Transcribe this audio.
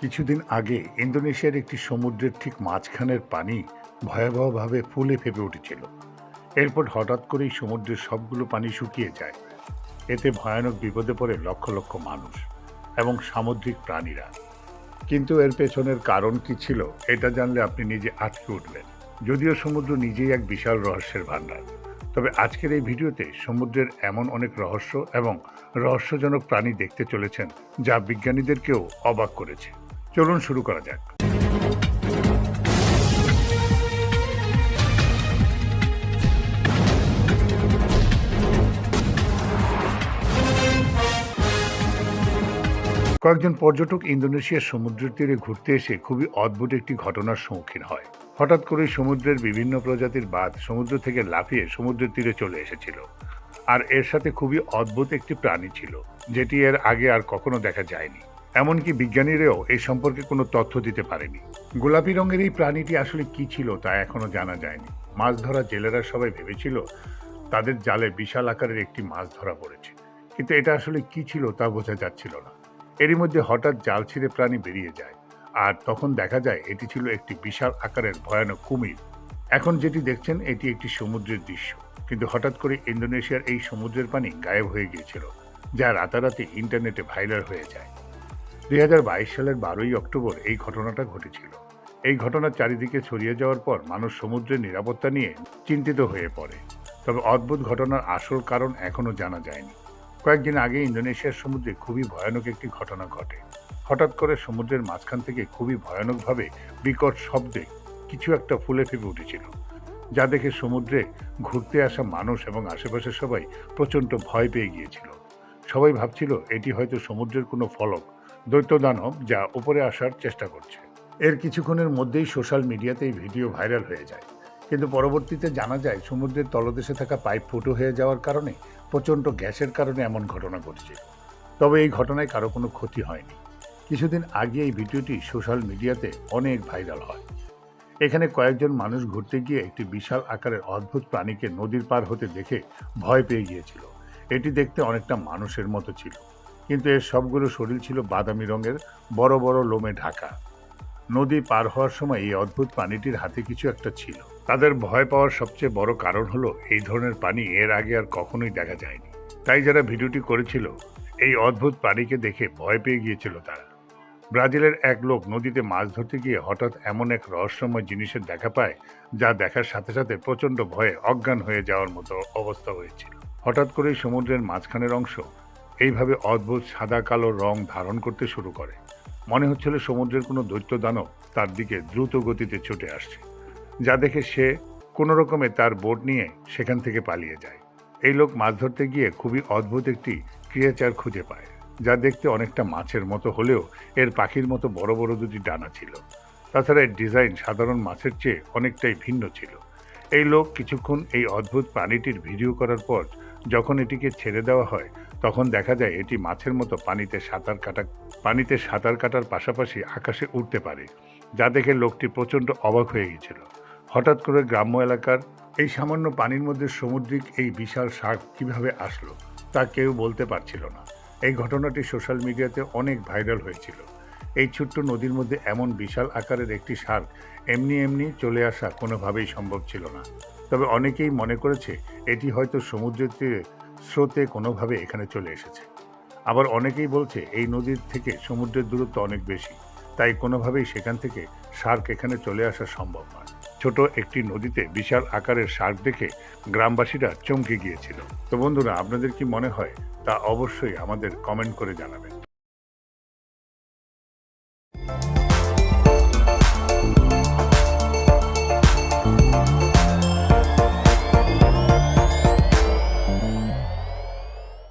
কিছুদিন আগে ইন্দোনেশিয়ার একটি সমুদ্রের ঠিক মাঝখানের পানি ভয়াবহভাবে ফুলে ফেপে উঠেছিল। এরপর হঠাৎ করেই সমুদ্রের সবগুলো পানি শুকিয়ে যায়। এতে ভয়ানক বিপদে পড়ে লক্ষ লক্ষ মানুষ এবং সামুদ্রিক প্রাণীরা। কিন্তু এর পেছনের কারণ কি ছিল, এটা জানলে আপনি নিজে আটকে উঠবেন যদিও সমুদ্র নিজেই এক বিশাল রহস্যের ভাণ্ডার। তবে আজকের এই ভিডিওতে সমুদ্রের এমন অনেক রহস্য এবং রহস্যজনক প্রাণী দেখতে চলেছেন যা বিজ্ঞানীদেরকেও অবাক করেছে। চলুন শুরু করা যাক। কয়েকজন পর্যটক ইন্দোনেশিয়ার সমুদ্রের তীরে ঘুরতে এসে খুবই অদ্ভুত একটি ঘটনার সম্মুখীন হয়। হঠাৎ করে সমুদ্রের বিভিন্ন প্রজাতির বাদ সমুদ্র থেকে লাফিয়ে সমুদ্রের তীরে চলে এসেছিল। আর এর সাথে খুবই অদ্ভুত একটি প্রাণী ছিল, যেটি এর আগে আর কখনো দেখা যায়নি। এমনকি বিজ্ঞানীরাও এই সম্পর্কে কোনো তথ্য দিতে পারেনি। গোলাপি রঙের এই প্রাণীটি আসলে কি ছিল তা এখনও জানা যায়নি। মাছ ধরা জেলেরা সবাই ভেবেছিল তাদের জালে বিশাল আকারের একটি মাছ ধরা পড়েছে। কিন্তু এটা আসলে কি ছিল তা বোঝা যাচ্ছিল না। এরই মধ্যে হঠাৎ জাল ছিঁড়ে প্রাণী বেরিয়ে যায় আর তখন দেখা যায় এটি ছিল একটি বিশাল আকারের ভয়ানক কুমির। এখন যেটি দেখছেন, এটি একটি সমুদ্রের দৃশ্য। কিন্তু হঠাৎ করে ইন্দোনেশিয়ার এই সমুদ্রের পানি গায়েব হয়ে গিয়েছিল, যা রাতারাতি ইন্টারনেটে ভাইরাল হয়ে যায়। দুই হাজার বাইশ সালের বারোই অক্টোবর এই ঘটনাটা ঘটেছিল। এই ঘটনা চারিদিকে ছড়িয়ে যাওয়ার পর মানুষ সমুদ্রের নিরাপত্তা নিয়ে চিন্তিত হয়ে পড়ে। তবে অদ্ভুত ঘটনার আসল কারণ এখনও জানা যায়নি। কয়েকদিন আগে ইন্দোনেশিয়ার সমুদ্রে খুবই ভয়ানক একটি ঘটনা ঘটে। হঠাৎ করে সমুদ্রের মাঝখান থেকে খুবই ভয়ানকভাবে বিকট শব্দে কিছু একটা ফুলে ফেপে উঠেছিল, যা দেখে সমুদ্রে ঘুরতে আসা মানুষ এবং আশেপাশের সবাই প্রচণ্ড ভয় পেয়ে গিয়েছিল। সবাই ভাবছিল, এটি হয়তো সমুদ্রের কোনো ফলক। দৈত্য দানব যা উপরে আসার চেষ্টা করছে। এর কিছুক্ষণের মধ্যেই সোশ্যাল মিডিয়াতে এই ভিডিও ভাইরাল হয়ে যায়। কিন্তু পরবর্তীতে জানা যায়, সমুদ্রের তলদেশে থাকা পাইপ ফুটো হয়ে যাওয়ার কারণে প্রচণ্ড গ্যাসের কারণে এমন ঘটনা ঘটছে। তবে এই ঘটনায় কারও কোনো ক্ষতি হয়নি। কিছুদিন আগে এই ভিডিওটি সোশ্যাল মিডিয়াতে অনেক ভাইরাল হয়। এখানে কয়েকজন মানুষ ঘুরতে গিয়ে একটি বিশাল আকারের অদ্ভুত প্রাণীকে নদীর পার হতে দেখে ভয় পেয়ে গিয়েছিল। এটি দেখতে অনেকটা মানুষের মতো ছিল। কিন্তু এর সবগুলো শরীর ছিল বাদামি রঙের, বড় বড় লোমে ঢাকা। নদী পার হওয়ার সময় এই অদ্ভুত প্রাণীটির হাতে কিছু একটা ছিল। তাদের ভয় পাওয়ার সবচেয়ে বড় কারণ হলো, এই ধরনের পানি এর আগে আর কখনোই দেখা যায়নি। তাই যারা ভিডিওটি করেছিল, এই অদ্ভুত প্রাণীকে দেখে ভয় পেয়ে গিয়েছিল তারা। ব্রাজিলের এক লোক নদীতে মাছ ধরতে গিয়ে হঠাৎ এমন এক রহস্যময় জিনিসের দেখা পায়, যা দেখার সাথে সাথে প্রচণ্ড ভয়ে অজ্ঞান হয়ে যাওয়ার মতো অবস্থা হয়েছিল। হঠাৎ করেই সমুদ্রের মাঝখানের অংশ এইভাবে অদ্ভুত সাদা কালো রং ধারণ করতে শুরু করে। মনে হচ্ছিল সমুদ্রের কোনো দৈত্য দানব তার দিকে দ্রুত গতিতে ছুটে আসছে, যা দেখে সে কোনো রকমে তার বোট নিয়ে সেখান থেকে পালিয়ে যায়। এই লোক মাছ ধরতে গিয়ে খুবই অদ্ভুত একটি ক্রিয়েচার খুঁজে পায়, যা দেখতে অনেকটা মাছের মতো হলেও এর পাখির মতো বড় বড় দুটি ডানা ছিল। তাছাড়া এর ডিজাইন সাধারণ মাছের চেয়ে অনেকটাই ভিন্ন ছিল। এই লোক কিছুক্ষণ এই অদ্ভুত প্রাণীটির ভিডিও করার পর যখন এটিকে ছেড়ে দেওয়া হয় তখন দেখা যায় এটি মাছের মতো পানিতে সাঁতার কাটা, পানিতে সাঁতার কাটার পাশাপাশি আকাশে উঠতে পারে, যা দেখে লোকটি প্রচণ্ড অবাক হয়ে গিয়েছিল। হঠাৎ করে গ্রাম্য এলাকার এই সামান্য পানির মধ্যে সামুদ্রিক এই বিশাল শার্ক কীভাবে আসলো, তা কেউ বলতে পারছিল না। এই ঘটনাটি সোশ্যাল মিডিয়াতে অনেক ভাইরাল হয়েছিল। এই ছোট্ট নদীর মধ্যে এমন বিশাল আকারের একটি শার্ক এমনি এমনি চলে আসা কোনোভাবেই সম্ভব ছিল না। তবে অনেকেই মনে করেছে, এটি হয়তো সমুদ্রের তীরে স্রোতে কোনোভাবে এখানে চলে এসেছে। আবার অনেকেই বলছে, এই নদীর থেকে সমুদ্রের দূরত্ব অনেক বেশি। তাই কোনোভাবেই সেখান থেকে শার্ক এখানে চলে আসা সম্ভব নয়। ছোট একটি নদীতে বিশাল আকারের শার্ক দেখে গ্রামবাসীরা চমকে গিয়েছিল। তো বন্ধুরা, আপনাদের কি মনে হয়? তা অবশ্যই আমাদের কমেন্ট করে জানাবেন।